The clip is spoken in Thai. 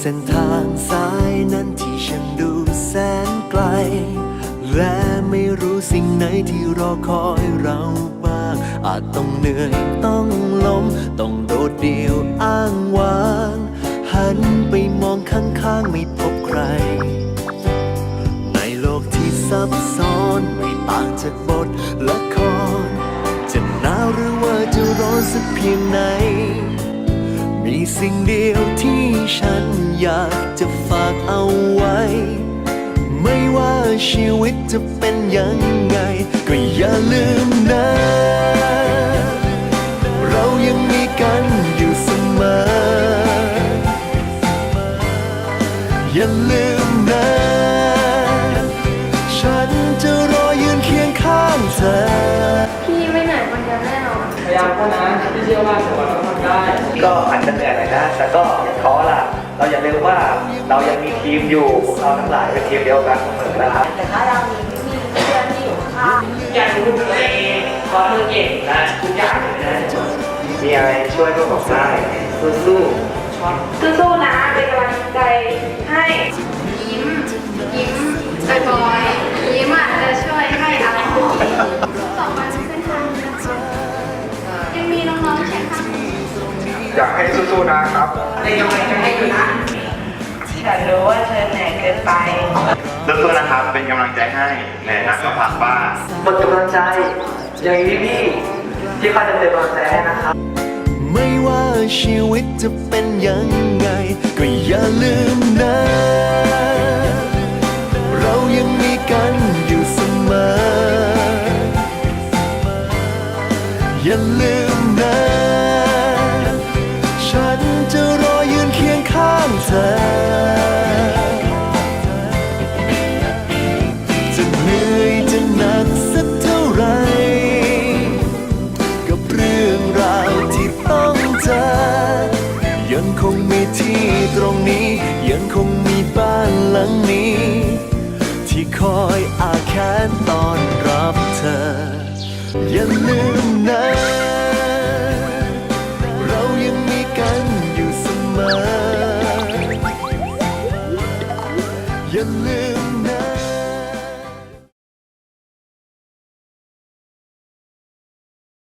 เส้นทางสายนั้นที่ฉันดูแสนไกล และไม่รู้สิ่งไหนที่รอคอยเราบ้างอาจต้องเหนื่อยต้องล้มต้องโดดเดี่ยวอ้างว้าง หันไปมองข้างๆไม่พบใคร ในโลกที่ซับซ้อนไม่ต่างจากบทละคร จะหนาวหรือว่าจะร้อนสักเพียงไหน มีสิ่งเดียวที่ฉันอยากจะฝากเอาไว้ ไม่ว่าชีวิตจะเป็นยังไง ก็อย่าลืมนะ เรายังมีกันอยู่เสมอ อย่าลืมนะ ฉันจะรอยืนเคียงข้างเธอ พี่ไม่เหนื่อยคนเดียวแน่นอน พยายามเท่านั้นที่เชื่อว่าสวรรค์ต้องทำได้ ก็อาจจะเหนื่อยหน่อยนะ แต่ก็อย่าท้อล่ะ เราอย่าลืมว่าเรายังมีทีมอยู่ พวกเราทั้งหลายเป็นทีมเดียวกันเสมอนะครับแต่ถ้าเรามีพี่เพื่อนที่อยู่ข้างอยากรู้ตัวเองเพราะเธอเก่งและทุกอย่างเลยนะมีอะไรช่วยก็บอกได้สู้ๆสู้ๆนะเป็นกำลังใจให้ยิ้มยิ้มบ่อย อยากให้สู้ๆนะครับเป็นกำลังใจให้อยู่นะฉันรู้ว่าเธอเหนื่อยเกินไปสู้ๆนะครับเป็นกำลังใจให้ในนักก็พักบ้างหมดกำลังใจ อย่างนี้พี่ที่เขาจะเป็นกำลังใจให้นะครับ ไม่ว่าชีวิตจะเป็นยังไง ก็อย่าลืมนะ เรายังมีกันอยู่เสมอ อย่าลืม งมีที่ตรงนี้ ยังคงมีบ้านหลังนี้ ที่คอยอาแค้นตอนรับเธอ อย่าลืมนะเรายังมีกันอยู่เสมออย่าลืม